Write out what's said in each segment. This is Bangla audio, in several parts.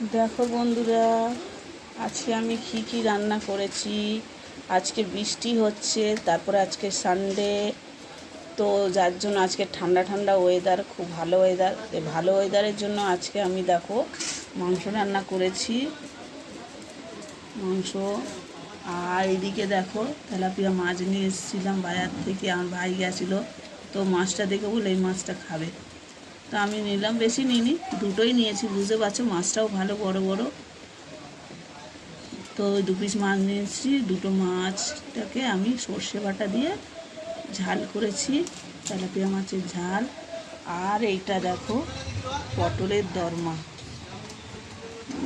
দেখো বন্ধুরা, আজকে আমি কী কী রান্না করেছি। আজকে বৃষ্টি হচ্ছে, তারপরে আজকে সানডে তো যার জন্য আজকে ঠান্ডা ঠান্ডা ওয়েদার খুব ভালো ওয়েদার ভালো ওয়েদারের জন্য আজকে আমি দেখো মাংস রান্না করেছি। মাংস, আর এদিকে দেখো তেলাপিয়া মাছ নিয়ে এসেছিলাম বাজার থেকে, আমার ভাই গেছিল, তো মাছটা দেখে বলে এই মাছটা খাবে। তো আমি নিলাম, বেশি নিইনি, দুটোই নিয়েছি, বুঝতে পারছ? মাছটাও ভালো, বড় বড়। তো দু পিস মাছ নিয়েছি, দুটো মাছটাকে আমি সর্ষে বাটা দিয়ে ঝাল করেছি, তেলাপিয়া মাছের ঝাল। আর এইটা দেখো, পটলের দরমা।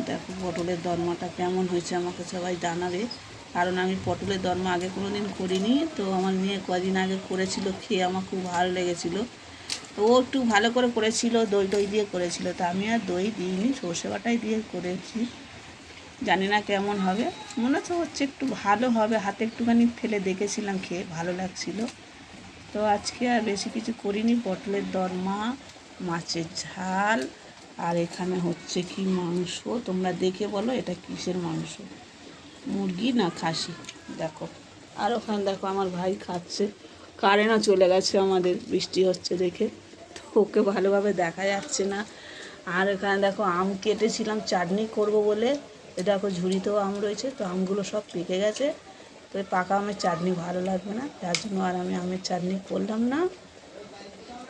দেখো পটলের দরমাটা কেমন হয়েছে, আমাকে সবাই জানাবে। কারণ আমি পটলের দরমা আগে কোনো দিন করিনি, তো আমার মেয়ে কদিন আগে করেছিল, খেয়ে আমার খুব ভালো লেগেছিলো। তো ও একটু ভালো করে করেছিল, দই দই দিয়ে করেছিল। তা আমি আর দই দিইনি, সর্ষে বাটাই দিয়ে করেছি। জানি না কেমন হবে। মনে তো হচ্ছে একটু ভালো হবে, হাতে একটুখানি ফেলে দেখেছিলাম, খেয়ে ভালো লাগছিল। তো আজকে আর বেশি কিছু করিনি, পটলের দরমা, মাছের ঝাল, আর এখানে হচ্ছে কি মাংস। তোমরা দেখে বলো এটা কিসের মাংস? মুরগি না খাসি? দেখো। আর ওখানে দেখো আমার ভাই খাচ্ছে। কারেন্টও চলে গেছে আমাদের, বৃষ্টি হচ্ছে দেখে। তো ওকে ভালোভাবে দেখা যাচ্ছে না। আর এখানে দেখো আম কেটেছিলাম, চাটনি করব বলে। দেখো ঝুড়িতেও আম রয়েছে, তো আমগুলো সব পেকে গেছে। তো পাকা আমের চাটনি ভালো লাগবে না, যার জন্য আর আমি আমের চাটনি করলাম না।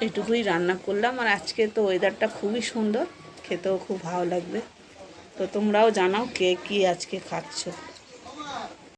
এটুকুই রান্না করলাম। আর আজকে তো ওয়েদারটা খুবই সুন্দর, খেতেও খুব ভালো লাগবে। তো তোমরাও জানাও কে কী আজকে খাচ্ছো।